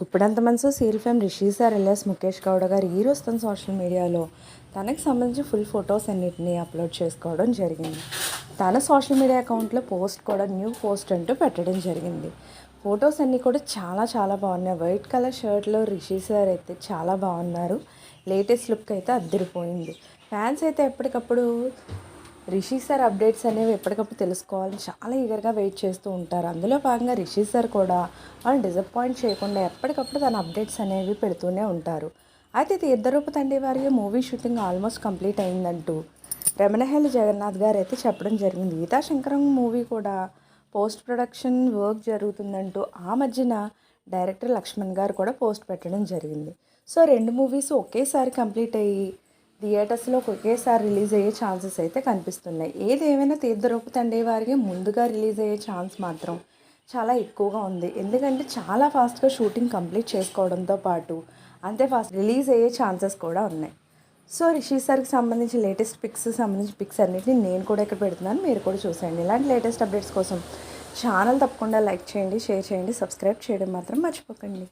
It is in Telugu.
గుప్పిడంత మనసు serial fame Rishi sir LS Mukesh Gowda గారు ఈ రోజు తన సోషల్ మీడియాలో తనకు సంబంధించి ఫుల్ ఫొటోస్ అన్నిటిని అప్లోడ్ చేసుకోవడం జరిగింది. తన సోషల్ మీడియా అకౌంట్లో పోస్ట్ కూడా న్యూ పోస్ట్ అంటూ పెట్టడం జరిగింది. ఫొటోస్ అన్నీ కూడా చాలా చాలా బాగున్నాయి. వైట్ కలర్ షర్ట్లో రిషి సార్ అయితే చాలా బాగున్నారు. లేటెస్ట్ లుక్ అయితే అద్దరిపోయింది. ఫ్యాన్స్ అయితే ఎప్పటికప్పుడు రిషి సార్ అప్డేట్స్ అనేవి ఎప్పటికప్పుడు తెలుసుకోవాలని చాలా ఈగర్గా వెయిట్ చేస్తూ ఉంటారు. అందులో భాగంగా రిషి సార్ కూడా వాళ్ళని డిసప్పాయింట్ చేయకుండా ఎప్పటికప్పుడు తన అప్డేట్స్ అనేవి పెడుతూనే ఉంటారు. అయితే Theertharoopa Thandri Vaari movie shooting almost complete అయిందంటూ Ramanahalli Jagannath గారు అయితే చెప్పడం జరిగింది. గీతా శంకరం మూవీ కూడా పోస్ట్ ప్రొడక్షన్ వర్క్ జరుగుతుందంటూ ఆ మధ్యన డైరెక్టర్ లక్ష్మణ్ గారు కూడా పోస్ట్ పెట్టడం జరిగింది. సో రెండు మూవీస్ ఒకేసారి కంప్లీట్ అయ్యి థియేటర్స్లో ఒకేసారి రిలీజ్ అయ్యే ఛాన్సెస్ అయితే కనిపిస్తున్నాయి. ఏది ఏమైనా తీర్థరూప తండ్రి వారికి ముందుగా రిలీజ్ అయ్యే ఛాన్స్ మాత్రం చాలా ఎక్కువగా ఉంది. ఎందుకంటే చాలా ఫాస్ట్గా షూటింగ్ కంప్లీట్ చేసుకోవడంతో పాటు అంతే ఫాస్ట్ రిలీజ్ అయ్యే ఛాన్సెస్ కూడా ఉన్నాయి. సో రిషి సార్కి సంబంధించి లేటెస్ట్ పిక్స్ సంబంధించి పిక్స్ అన్నిటిని నేను కూడా ఇక్కడ పెడుతున్నాను. మీరు కూడా చూసేయండి. ఇలాంటి లేటెస్ట్ అప్డేట్స్ కోసం ఛానల్ తప్పకుండా లైక్ చేయండి షేర్ చేయండి సబ్స్క్రైబ్ చేయడం మాత్రం మర్చిపోకండి.